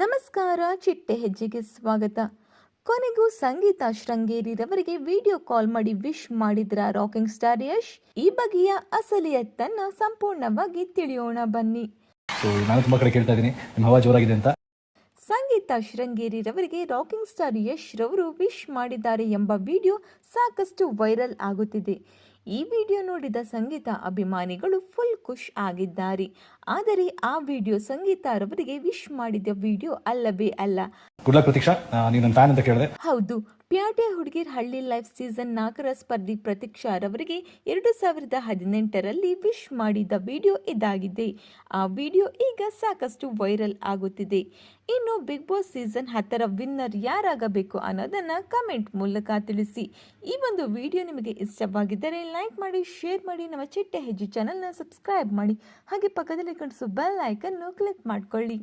ನಮಸ್ಕಾರ ಚಿಟ್ಟೆ ಹೆಜ್ಜೆಗೆ ಸ್ವಾಗತ. ಕೊನೆಗೂ ಸಂಗೀತ ಶೃಂಗೇರಿರವರಿಗೆ ವಿಡಿಯೋ ಕಾಲ್ ಮಾಡಿ ವಿಶ್ ಮಾಡಿದ್ರ ರಾಕಿಂಗ್ ಸ್ಟಾರ್ ಯಶ್? ಈ ಬಗೆಯ ಅಸಲಿಯತ್ತನ್ನ ಸಂಪೂರ್ಣವಾಗಿ ತಿಳಿಯೋಣ ಬನ್ನಿ. ಸಂಗೀತ ನಾನು ರವರಿಗೆ ಕಡೆ ಕೇಳ್ತಾ ಇದ್ದೀನಿ. ನಿಮ್ಮ ಹವಾ ಜೋರಾಗಿದೆ ಅಂತ? ಸಂಗೀತ ಶೃಂಗೇರಿರವರಿಗೆ ರಾಕಿಂಗ್ ಸ್ಟಾರ್ ಯಶ್ ರವರು ವಿಶ್ ಮಾಡಿದ್ದಾರೆ ಎಂಬ ವಿಡಿಯೋ ಸಾಕಷ್ಟು ವೈರಲ್ ಆಗುತ್ತಿದೆ. ಈ ವಿಡಿಯೋ ನೋಡಿದ ಸಂಗೀತ ಅಭಿಮಾನಿಗಳು ಫುಲ್ ಖುಷ್ ಆಗಿದ್ದಾರೆ. ಆದರೆ ಆ ವಿಡಿಯೋ ಸಂಗೀತ ರವರಿಗೆ ವಿಶ್ ಮಾಡಿದ ವಿಡಿಯೋ ಅಲ್ಲವೇ ಅಲ್ಲ. ಹೌದು. ಪ್ಯಾಟೆ ಹುಡುಗಿರ್ ಹಳ್ಳಿ ಲೈಫ್ ಸೀಸನ್ ನಾಲ್ಕರ ಸ್ಪರ್ಧಿ ಪ್ರತೀಕ್ಷಾ ರವರಿಗೆ ಎರಡು ಸಾವಿರದ ಹದಿನೆಂಟರಲ್ಲಿ ವಿಶ್ ಮಾಡಿದ ವಿಡಿಯೋ ಇದಾಗಿದೆ. ಆ ವಿಡಿಯೋ ಈಗ ಸಾಕಷ್ಟು ವೈರಲ್ ಆಗುತ್ತಿದೆ. ಇನ್ನು ಬಿಗ್ ಬಾಸ್ ಸೀಸನ್ ಹತ್ತರ ವಿನ್ನರ್ ಯಾರಾಗಬೇಕು ಅನ್ನೋದನ್ನ ಕಮೆಂಟ್ ಮೂಲಕ ತಿಳಿಸಿ. ಈ ಒಂದು ವಿಡಿಯೋ ನಿಮಗೆ ಇಷ್ಟವಾಗಿದ್ದರೆ ಲೈಕ್ ಮಾಡಿ ಶೇರ್ ಮಾಡಿ, ನಮ್ಮ ಚಿಟ್ಟೆ ಹೆಜ್ಜೆ ಚಾನಲ್ನ ಸಬ್ಸ್ಕ್ರೈಬ್ ಮಾಡಿ. ಹಾಗೆ ಪಕ್ಕದಲ್ಲಿ ಕಾಣಿಸೋ ಬೆಲ್ ಐಕನ್ನು ಕ್ಲಿಕ್ ಮಾಡ್ಕೊಳ್ಳಿ.